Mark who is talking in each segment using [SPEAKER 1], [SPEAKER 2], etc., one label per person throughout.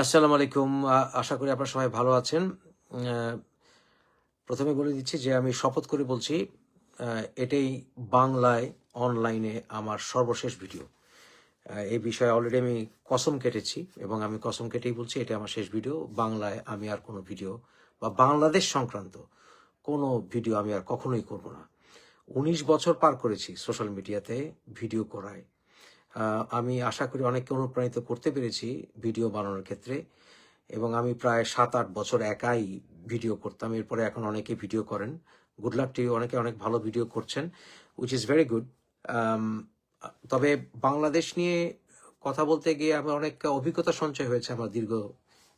[SPEAKER 1] আসসালামু আলাইকুম। আশা করি আপনারা সবাই ভালো আছেন। প্রথমে বলে দিচ্ছি যে আমি শপথ করে বলছি এটাই বাংলায় অনলাইনে আমার সর্বশেষ ভিডিও। এই বিষয়ে অলরেডি আমি কসম কেটেছি এবং আমি কসম কেটেই বলছি এটা আমার শেষ ভিডিও। বাংলায় আমি আর কোনো ভিডিও বা বাংলাদেশ সংক্রান্ত কোনো ভিডিও আমি আর কখনোই করব না। উনিশ বছর পার করেছি সোশ্যাল মিডিয়াতে ভিডিও করায়। আমি আশা করি অনেককে অনুপ্রাণিত করতে পেরেছি ভিডিও বানানোর ক্ষেত্রে। এবং আমি প্রায় সাত আট বছর একাই ভিডিও করতাম। এরপরে এখন অনেকে ভিডিও করেন। গুড লাক টিভি অনেকে অনেক ভালো ভিডিও করছেন উইচ ইজ ভেরি গুড তবে বাংলাদেশ নিয়ে কথা বলতে গিয়ে আমার অনেক অভিজ্ঞতা সঞ্চয় হয়েছে আমার দীর্ঘ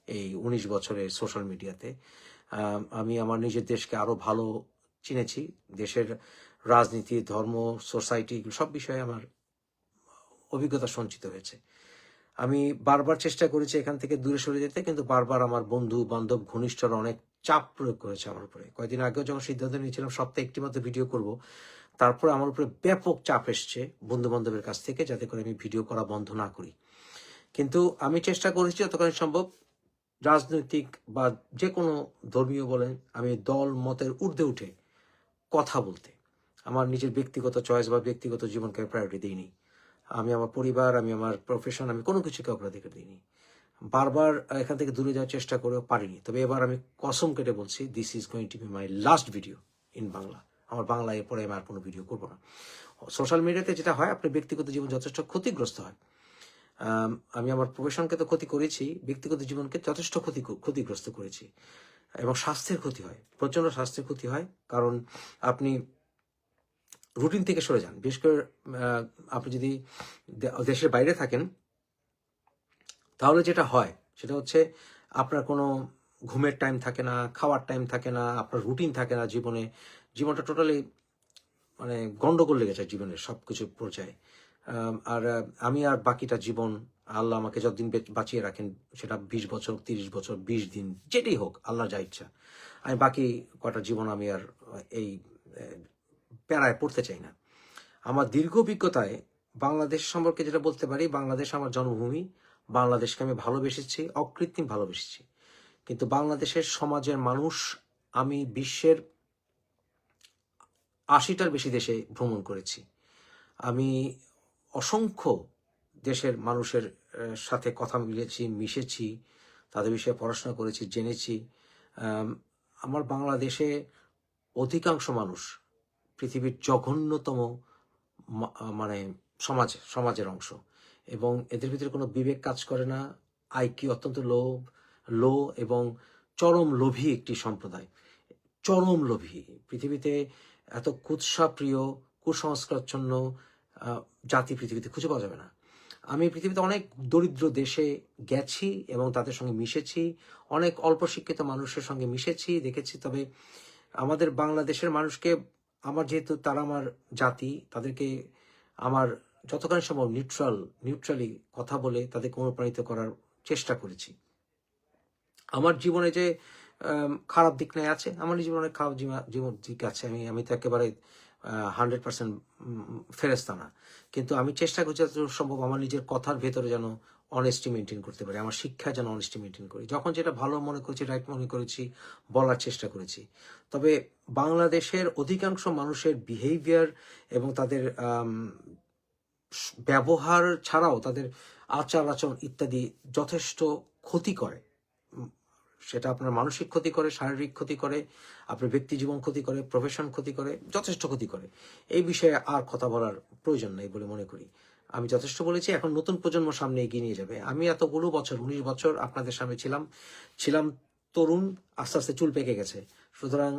[SPEAKER 1] এই উনিশ বছরের সোশ্যাল মিডিয়াতে আমি আমার নিজের দেশকে আরও ভালো চিনেছি। দেশের রাজনীতি, ধর্ম সোসাইটি সব বিষয়ে আমার অভিজ্ঞতা সঞ্চিত হয়েছে। আমি বারবার চেষ্টা করেছি এখান থেকে দূরে সরে যেতে, কিন্তু বারবার আমার বন্ধু, বান্ধব, ঘনিষ্ঠরা অনেক চাপ প্রয়োগ করেছে আমার উপরে। কয়েকদিন আগেও যখন সিদ্ধান্ত নিয়েছিলাম সপ্তাহে একটি মাত্র ভিডিও করব, তারপরে আমার উপরে ব্যাপক চাপ এসছে বন্ধু বান্ধবের কাছ থেকে যাতে করে আমি ভিডিও করা বন্ধ না করি। কিন্তু আমি চেষ্টা করেছি যতখানি সম্ভব রাজনৈতিক বা যে কোনো ধর্মীয় বলেন, আমি দল, মতের ঊর্ধ্বে উঠে কথা বলতে। আমার নিজের ব্যক্তিগত চয়েস বা ব্যক্তিগত জীবনকে প্রায়োরিটি দিইনি। আমি আমার পরিবার, আমি আমার প্রফেশন আমি কোনো কিছুকে অগ্রাধিকার দিইনি। বারবার এখান থেকে দূরে যাওয়ার চেষ্টা করেও পারিনি। তবে এবার আমি কসম কেটে বলছি this is going to be my last video in Bangla. আমার বাংলা এরপরে আমি আর কোনো ভিডিও করব না। সোশ্যাল মিডিয়াতে যেটা হয় আপনার ব্যক্তিগত জীবন যথেষ্ট ক্ষতিগ্রস্ত হয়। আমি আমার প্রফেশনকে তো ক্ষতি করেছি, ব্যক্তিগত জীবনকে যথেষ্ট ক্ষতি ক্ষতিগ্রস্ত করেছি। এবং স্বাস্থ্যের ক্ষতি হয় প্রচণ্ড স্বাস্থ্যের ক্ষতি হয়। কারণ আপনি রুটিন থেকে সরে যান। বিশেষ করে আপনি যদি দেশের বাইরে থাকেন, তাহলে যেটা হয়, সেটা হচ্ছে আপনার কোনো ঘুমের টাইম থাকে না, খাওয়ার টাইম থাকে না, আপনার রুটিন থাকে না জীবনে। জীবনটা টোটালি মানে গন্ডগোল লেগে যায় জীবনের সব কিছু পর্যায়ে আর আমি আর বাকিটা জীবন, আল্লাহ আমাকে যতদিন বাঁচিয়ে রাখেন, সেটা বিশ বছর, তিরিশ বছর, বিশ দিন, যেটাই হোক, আল্লাহ যা ইচ্ছা। আমি বাকি কটা জীবন আমি আর এই প্যারায় পড়তে চাই না। আমার দীর্ঘ অভিজ্ঞতায় বাংলাদেশ সম্পর্কে যেটা বলতে পারি, বাংলাদেশ আমার জন্মভূমি, বাংলাদেশকে আমি ভালোবেসেছি, অকৃত্রিম ভালোবেসেছি। কিন্তু বাংলাদেশের সমাজের মানুষ আমি বিশ্বের আশিটার বেশি দেশে ভ্রমণ করেছি। আমি অসংখ্য দেশের মানুষের সাথে কথা মিলেছি, মিশেছি, তাদের বিষয়ে পড়াশোনা করেছি, জেনেছি। আমার বাংলাদেশে অধিকাংশ মানুষ পৃথিবীর জঘন্যতম মানে সমাজ, সমাজের অংশ। এবং এদের ভিতরে কোনো বিবেক কাজ করে না। আইকিউ অত্যন্ত লোভ, লো এবং চরম লোভী একটি সম্প্রদায়। চরম লোভী। পৃথিবীতে এত কুৎসাপ্রিয় কুসংস্কারচ্ছন্ন জাতি পৃথিবীতে খুঁজে পাওয়া যাবে না। আমি পৃথিবীতে অনেক দরিদ্র দেশে গেছি এবং তাদের সঙ্গে মিশেছি। অনেক অল্প শিক্ষিত মানুষের সঙ্গে মিশেছি, দেখেছি। তবে আমাদের বাংলাদেশের মানুষকে আমার যেহেতু তারা আমার জাতি, তাদেরকে আমার যতখানি সম্ভব নিউট্রাল নিউট্রালি কথা বলে তাদেরকে অনুপ্রাণিত করার চেষ্টা করেছি। আমার জীবনে যে খারাপ দিক নাই আছে, আমার জীবনে খারাপ জীবন- দিক আছে। আমি আমি তো একেবারে হান্ড্রেড পার্সেন্ট ফেরেস্তা না। কিন্তু আমি চেষ্টা করছি যতদূর সম্ভব আমার নিজের কথার ভেতরে যেন অনেস্টি মেনটেন করতে পারি, আমার শিক্ষা যেন অনেস্টি মেনটেন করি। যখন যেটা ভালো মনে করেছি রাইট মনে করেছি, বলার চেষ্টা করেছি। তবে বাংলাদেশের অধিকাংশ মানুষের বিহেভিয়ার এবং তাদের ব্যবহার ছাড়াও তাদের আচার আচরণ ইত্যাদি যথেষ্ট ক্ষতি করে। সেটা আপনার মানসিক ক্ষতি করে, শারীরিক ক্ষতি করে, আপনার ব্যক্তি জীবন ক্ষতি করে প্রফেশন ক্ষতি করে, যথেষ্ট ক্ষতি করে। এই বিষয়ে আর কথা বলার প্রয়োজন নেই বলে মনে করি। আমি যথেষ্ট বলেছি, এখন নতুন প্রজন্ম সামনে এগিয়ে নিয়ে যাবে। আমি এতগুলো বছর, উনিশ বছর আপনাদের সামনে ছিলাম ছিলাম তরুণ, আস্তে আস্তে চুল পেকে গেছে। সুতরাং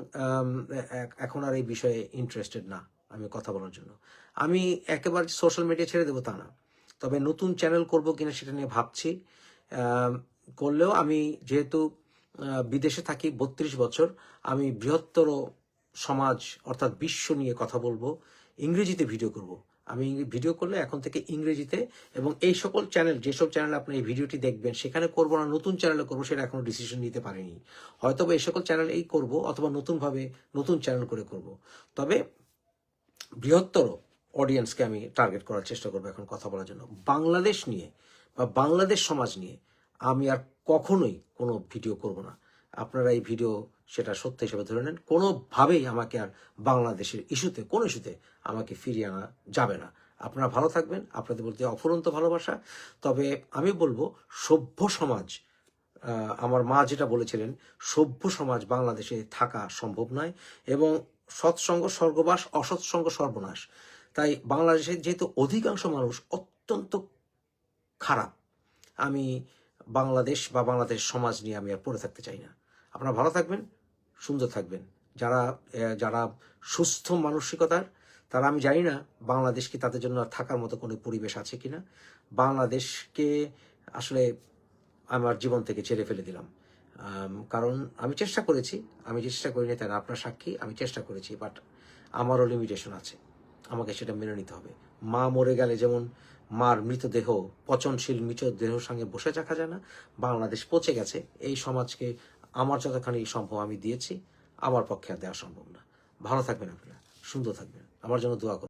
[SPEAKER 1] এখন আর এই বিষয়ে ইন্টারেস্টেড না, আমি কথা বলার জন্য। আমি একেবারে সোশ্যাল মিডিয়া ছেড়ে দেবো তা না। তবে নতুন চ্যানেল করব কিনা সেটা নিয়ে ভাবছি। করলেও আমি যেহেতু বিদেশে থাকি বত্রিশ বছর, আমি বৃহত্তর সমাজ, অর্থাৎ বিশ্ব নিয়ে কথা বলব, ইংরেজিতে ভিডিও করব। আমি ভিডিও করলে এখন থেকে ইংরেজিতে এবং এই সকল চ্যানেল যেসব চ্যানেল আপনি এই ভিডিওটি দেখবেন, সেখানে করব না, নতুন চ্যানেলে করব, সেটা এখনও ডিসিশন নিতে পারিনি। হয়তো এই সকল চ্যানেল এই করব, অথবা নতুনভাবে নতুন চ্যানেল করে করব। তবে বৃহত্তর অডিয়েন্সকে আমি টার্গেট করার চেষ্টা করব এখন কথা বলার জন্য। বাংলাদেশ নিয়ে বা বাংলাদেশ সমাজ নিয়ে আমি আর কখনোই কোনো ভিডিও করব না। আপনারা এই ভিডিও সেটা সত্য হিসেবে ধরে নেন। কোনোভাবেই আমাকে আর বাংলাদেশের ইস্যুতে, কোনো ইস্যুতে আমাকে ফিরিয়ে আনা যাবে না। আপনারা ভালো থাকবেন, আপনাদের বলতে অফুরন্ত ভালোবাসা। তবে আমি বলব, সভ্য সমাজ আমার মা যেটা বলেছিলেন, সভ্য সমাজ বাংলাদেশে থাকা সম্ভব নয় এবং সৎসঙ্গ স্বর্গবাস, অসৎসঙ্গ সর্বনাশ। তাই বাংলাদেশের যেহেতু অধিকাংশ মানুষ অত্যন্ত খারাপ, আমি বাংলাদেশ বা বাংলাদেশ সমাজ নিয়ে আমি আর পড়ে থাকতে চাই না। আপনারা ভালো থাকবেন, সুন্দর থাকবেন। যারা যারা সুস্থ মানসিকতার, তারা আমি জানি না বাংলাদেশ কি তাদের জন্য থাকার মতো কোনো পরিবেশ আছে কি না বাংলাদেশকে আসলে আমার জীবন থেকে ছেড়ে ফেলে দিলাম। কারণ আমি চেষ্টা করেছি, আমি চেষ্টা করিনি তাই আপনার সাক্ষী, আমি চেষ্টা করেছি বাট আমারও লিমিটেশন আছে। আমাকে সেটা মেনে নিতে হবে। মা মরে গেলে যেমন মার মৃতদেহ, পচনশীল মৃতদেহের সঙ্গে বসে থাকা যায় না, বাংলাদেশ পচে গেছে, এই সমাজকে আমার যতখানি সম্ভব আমি দিয়েছি, আমার পক্ষে আর দেওয়া সম্ভব না। ভালো থাকবেন আপনারা, সুন্দর থাকবেন। আমার জন্য দোয়া